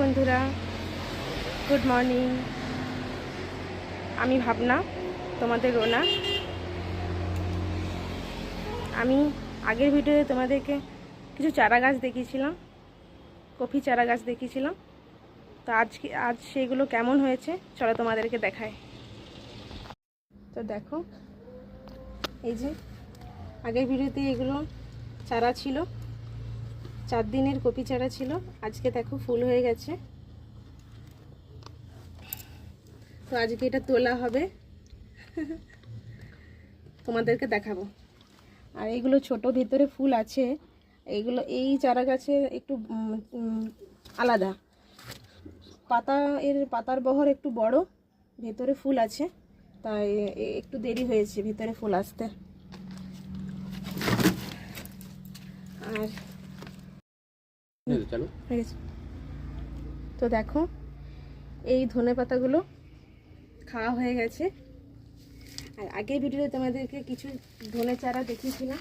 বন্ধুরা good morning আমি ভাবনা, তোমাদের রোনা। আমি আগের ভিডিওতে তোমাদেরকে কিছু চারা গাছ দেখিয়েছিলাম, কফি চারা গাছ দেখিয়েছিলাম। তো আজকে, আজ সেগুলো কেমন হয়েছে, চলো তোমাদেরকে দেখায় তো দেখো, এই যে আগের ভিডিওতে এগুলো চারা ছিল চার দিনের কপি চারা ছিল। আজকে দেখো ফুল হয়ে গেছে। তো আজকে এটা তোলা হবে। তোমাদেরকে দেখাবো। আর এইগুলো ছোট ভিতরে ফুল আছে। এইগুলো এই চারা গাছের একটু আলাদা। পাতা, এর পাতার বহর একটু বড়, ভেতরে ফুল আছে। তাই একটু দেরি হয়েছে ভিতরে ফুল আসতে। আর গেছে তো দেখো, এই ধনে পাতাগুলো খাওয়া হয়ে গেছে। আর আগের ভিডিওতে তোমাদেরকে কিছু ধনে চারা দেখিয়েছিলাম।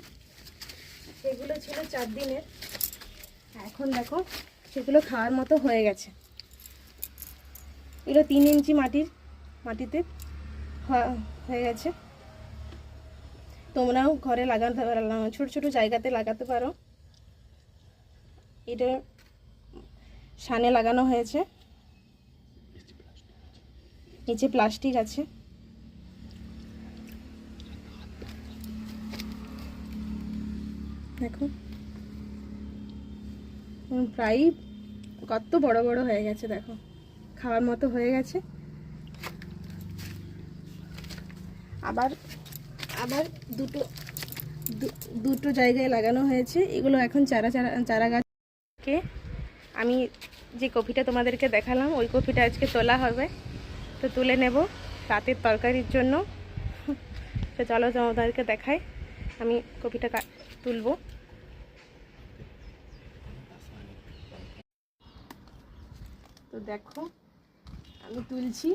সেগুলো ছিল চার দিনের। এখন দেখো, সেগুলো খাওয়ার মতো হয়ে গেছে। এগুলো তিন ইঞ্চি মাটির, মাটিতে হয়ে গেছে। তোমরাও ঘরে লাগাতে ছোট ছোট জায়গাতে লাগাতে পারো। এটা সানে লাগানো হয়েছে। নিচে প্লাস্টিক আছে। দেখো। প্রায় কত বড় বড় হয়ে গেছে, দেখো। খাওয়ার মতো হয়ে গেছে। আবার আবার দুটো দুটো জায়গায় লাগানো হয়েছে। এগুলো এখন চারা চারা চারা গাছকে আমি যে কপিটা তোমাদেরকে দেখালাম, ওই কপিটা আজকে তোলা হবে। তো তুলে নেব রাতের তরকারির জন্য। তো চলো তোমাদেরকে দেখাই। আমি কপিটা তুলবো। তো দেখো, আমি তুলছি।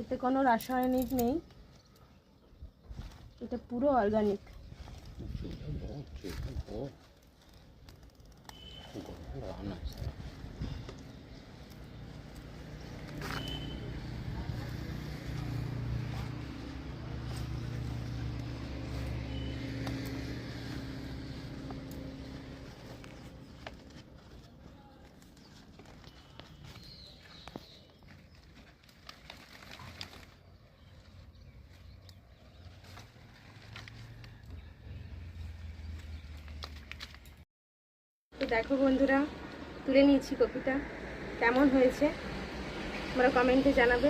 এতে কোনো রাসায়নিক নেই। এটা পুরো অর্গানিক তো দেখো বন্ধুরা তুলে নিয়েছি কপিটা। কেমন হয়েছে? তোমরা কমেন্টে জানাবে।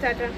টাটা।